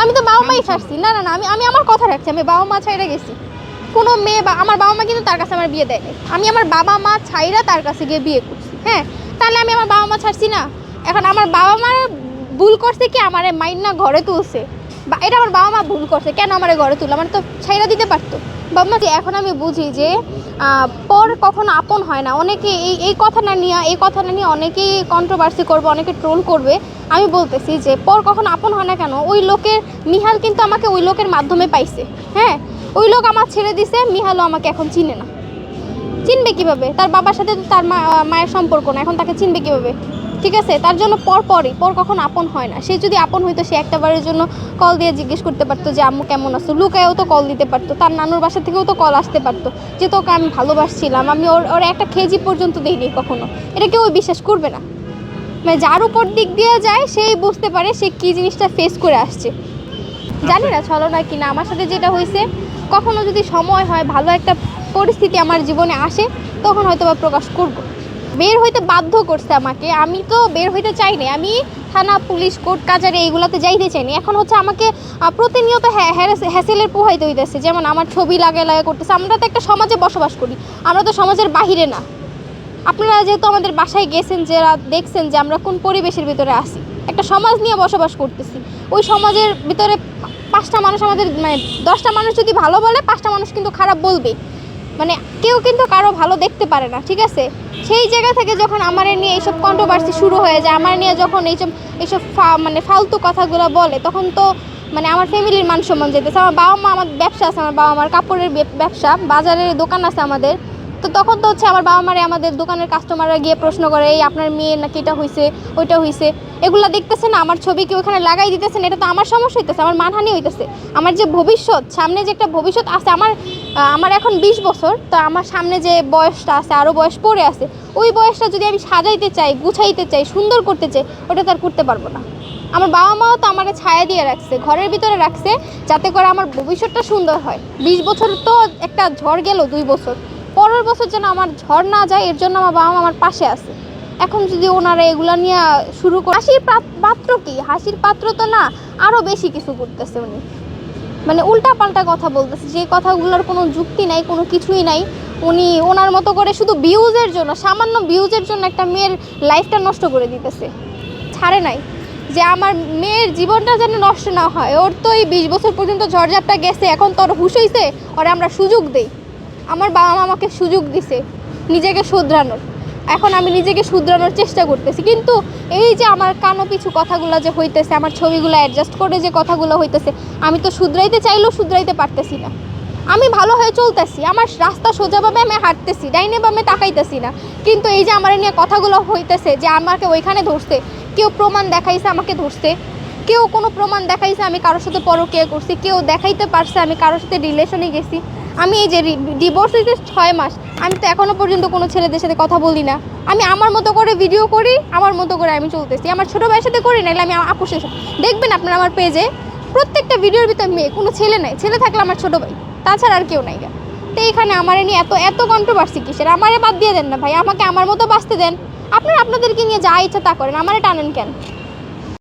আমি তো বাবা মাই ছাড়ছি। না না না, আমি আমি আমার কথা রাখছি। আমি বাবা মা ছাইরা গেছি। কোনো মেয়ে বা আমার বাবা মা কিন্তু তার কাছে আমার বিয়ে দেয়। আমি আমার বাবা মা ছাইরা তার কাছে গিয়ে বিয়ে করছি। হ্যাঁ তাহলে আমি আমার বাবা মা ছাড়ছি না। এখন আমার বাবা মার ভুল করছে কি? আমার মাইন্ড না ঘরে তুলছে। বা এটা আমার বাবা মা ভুল করছে, কেন আমার ঘরে তুললো? আমার তো ছাইরা দিতে পারতো। বাবা মা যে এখন আমি বুঝি যে পর কখনো আপন হয় না। অনেকে এই এই কথাটা নিয়ে, এই কথাটা নিয়ে অনেকেই কন্ট্রোভার্সি করবে, অনেকে ট্রোল করবে। আমি বলতেছি যে, পর কখনো আপন হয় না কেন? ওই লোকের, মিহাল কিন্তু আমাকে ওই লোকের মাধ্যমে পাইছে। হ্যাঁ? ওই লোক আমার ছেড়ে দিছে, মিহালও আমাকে এখন চিনে না। চিনবে কীভাবে? তার বাবার সাথে তো তার মায়ের সম্পর্ক না, এখন তাকে চিনবে কীভাবে? ঠিক আছে? তার জন্য পর পরই পর কখন আপন হয় না। সে যদি আপন হইতো, সে একটা বারের জন্য কল দিয়ে জিজ্ঞেস করতে পারতো যে, আম্মু কেমন আছো? লুকায়ও তো কল দিতে পারতো। তার নানুর বাসা থেকেও তো কল আসতে পারতো যে, তোকে আমি ভালোবাসছিলাম। আমি ওর ওর একটা খেজি পর্যন্ত দেইনি কখনো। এটা কেউ বিশ্বাস করবে না। মানে যার উপর দিক দিয়ে যায়, সেই বুঝতে পারে সে কী জিনিসটা ফেস করে আসছে। জানি না ছলো না কি না আমার সাথে যেটা হয়েছে কখনো যদি সময় হয়, ভালো একটা পরিস্থিতি আমার জীবনে আসে, তখন হয়তো বা প্রকাশ করব। বের হইতে বাধ্য করছে আমাকে। আমি তো বের হইতে চাইনি আমি থানা, পুলিশ, কোর্ট, কাজারে এইগুলোতে যাইতে চাইনি এখন হচ্ছে আমাকে প্রতিনিয়ত হ্যা- হ্যাসেলের পোহাইতে হইতেছে। যেমন আমার ছবি লাগে লাগে করতেছে। আমরা তো একটা সমাজে বসবাস করি। আমরা তো সমাজের বাহিরে না। আপনারা যেহেতু আমাদের বাসায় গেছেন, যারা দেখছেন যে আমরা কোন পরিবেশের ভিতরে আছি, একটা সমাজ নিয়ে বসবাস করতেছি। ওই সমাজের ভিতরে পাঁচটা মানুষ আমাদের মানে দশটা মানুষ যদি ভালো বলে, পাঁচটা মানুষ কিন্তু খারাপ বলবে। মানে কেউ কিন্তু কারও ভালো দেখতে পারে না, ঠিক আছে? সেই জায়গা থেকে যখন আমার নিয়ে এইসব কন্ট্রোভার্সি শুরু হয়ে যায়, আমার নিয়ে যখন এইসব এইসব মানে ফালতু কথাগুলো বলে, তখন তো মানে আমার ফ্যামিলির মান সম্মান যেতেছে। আমার বাবা মা আমার ব্যবসা আছে, আমার বাবা মার কাপড়ের ব্যবসা, বাজারের দোকান আছে আমাদের। তো তখন তো হচ্ছে আমার বাবা মারে আমাদের দোকানের কাস্টমাররা গিয়ে প্রশ্ন করে, এই আপনার মেয়ে নাকি এটা হয়েছে ওইটা হয়েছে এগুলো দেখতেছে না, আমার ছবি কি ওখানে লাগাই দিতেছেন এটা তো আমার সমস্যা হইতেছে, আমার মানহানি হইতেছে। আমার যে ভবিষ্যৎ, সামনে যে একটা ভবিষ্যৎ আছে, আমার আমার এখন বিশ বছর, তো আমার সামনে যে বয়সটা আছে আরও বয়স পড়ে আছে, ওই বয়সটা যদি আমি সাজাইতে চাই, গুছাইতে চাই, সুন্দর করতে চাই, ওটা তো আর করতে পারব না। আমার বাবা মাও তো আমাকে ছায়া দিয়ে রাখছে, ঘরের ভিতরে রাখছে, যাতে করে আমার ভবিষ্যৎটা সুন্দর হয়। বিশ বছর তো একটা ঝড় গেল দুই বছর, পরের বছর যেন আমার ঝড় না যায়, এর জন্য আমার বাবা মা আমার পাশে আছে। এখন যদি ওনারা এগুলা নিয়ে শুরু করে হাসির পাত্র কি? হাসির পাত্র তো না আরও বেশি কিছু করতেছে উনি। মানে উল্টা পাল্টা কথা বলতেছে। যে কথাগুলোর কোনো যুক্তি নাই, কোনো কিছুই নাই। উনি ওনার মতো করে শুধু ভিউজের জন্য, সামান্য ভিউজের জন্য একটা মেয়ের লাইফটা নষ্ট করে দিতেছে। ছাড়ে নাই। যে আমার মেয়ের জীবনটা যেন নষ্ট না হয়, ওর তো এই বিশ বছর পর্যন্ত ঝড়ঝাপটা গেছে, এখন তো ওর হুশ হইছে, ওরে আমরা সুযোগ দেই। আমার বাবা মা আমাকে সুযোগ দিছে নিজেকে শুধরানোর। এখন আমি নিজেকে শুধরানোর চেষ্টা করতেছি। কিন্তু এই যে আমার কানো পিছু কথাগুলো যে হইতেছে, আমার ছবিগুলো অ্যাডজাস্ট করে যে কথাগুলো হইতেছে, আমি তো শুধরাইতে চাইলেও শুধরাইতে পারতেছি না। আমি ভালো হয়ে চলতেছি, আমার রাস্তা সোজাভাবে আমি হাঁটতেছি, ডাইনে বামে তাকাইতেছি না। কিন্তু এই যে আমার নিয়ে কথাগুলো হইতেছে যে আমাকে ওইখানে ধরছে, কেউ প্রমাণ দেখাইছে আমাকে ধরছে, কেউ কোনো প্রমাণ দেখাইছে আমি কারোর সাথে পরকিয়া করছি, কেউ দেখাইতে পারছে আমি কারোর সাথে রিলেশনে গেছি। আমি এই যে ডিভোর্স হইতে ছয় মাস, আমি তো এখনও পর্যন্ত কোনো ছেলেদের সাথে কথা বলি না। আমি আমার মতো করে ভিডিও করি, আমার মতো করে আমি চলতেছি। আমার ছোটো ভাইয়ের সাথে করি, নাহলে আমি আপুর দেখবেন আপনারা আমার পেজে প্রত্যেকটা ভিডিওর ভিতরে মেয়ে, কোনো ছেলে নাই। ছেলে থাকলে আমার ছোটো ভাই, তাছাড়া আর কেউ নাই। তো এখানে আমার নিয়ে এত এত কন্ট্রোভার্সি কিসের? আমারে বাদ দিয়ে দেন না ভাই, আমাকে আমার মতো বাঁচতে দেন। আপনারা আপনাদেরকে নিয়ে যা ইচ্ছা তা করেন, আমারে টানেন কেন?